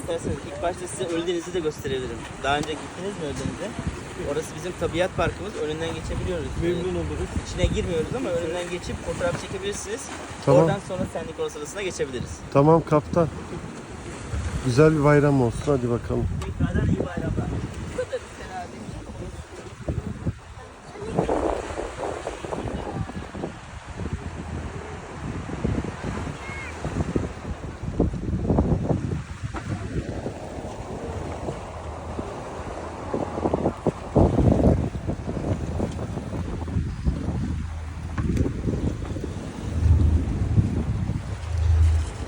isterseniz ilk başta size Ölüdeniz'i de gösterebilirim. Daha önce gittiniz mi Ölüdeniz'e? Orası bizim tabiat parkımız. Önünden geçebiliyoruz. Memnun oluruz. İçine girmiyoruz ama önünden geçip fotoğraf çekebilirsiniz. Tamam. Oradan sonra Sendik Orası'na geçebiliriz. Tamam kaptan. Güzel bir bayram olsun hadi bakalım. Tekrardan iyi bayramlar.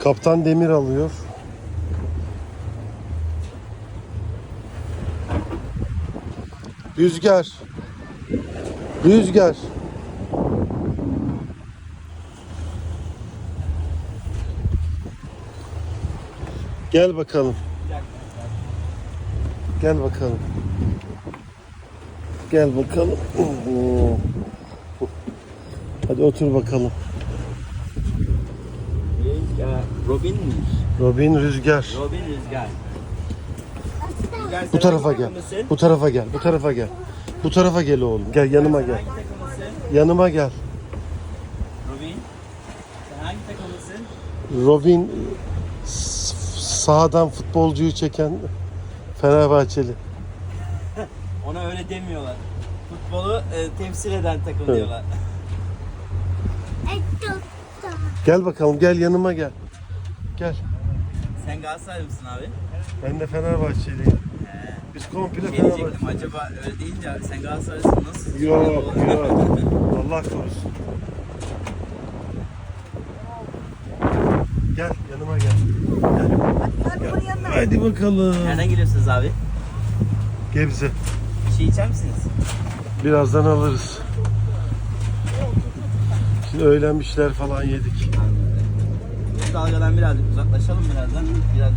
Kaptan demir alıyor. Rüzgar. Rüzgar. Gel bakalım. Gel bakalım. Gel bakalım. Hadi otur bakalım. Robin mi? Robin Rüzgar. Robin Rüzgar. Rüzgar Bu tarafa gel. Bu tarafa gel. Bu tarafa gel. Bu tarafa gel oğlum. Gel yanıma gel. Yanıma gel. Robin. Sen hangi takımlısın? Robin s- sağdan futbolcuyu çeken Fenerbahçeli. Ona öyle demiyorlar. Futbolu e, temsil eden takım diyorlar. Gel bakalım gel yanıma gel. Gel. Sen Galatasaray mısın abi? Ben de Fenerbahçeliyim. Biz komple Şey Fenerbahçe. acaba öyle deyince sen Galatasaraylısın nasıl? Yok yok. Allah korusun. Gel yanıma gel. Hadi bakalım. Nereden geliyorsunuz abi? Gebze. Bir şey içer misiniz? Birazdan alırız. Şimdi öğlen bir şeyler falan yedik. Dalgadan birazcık uzaklaşalım birazdan. Biraz daha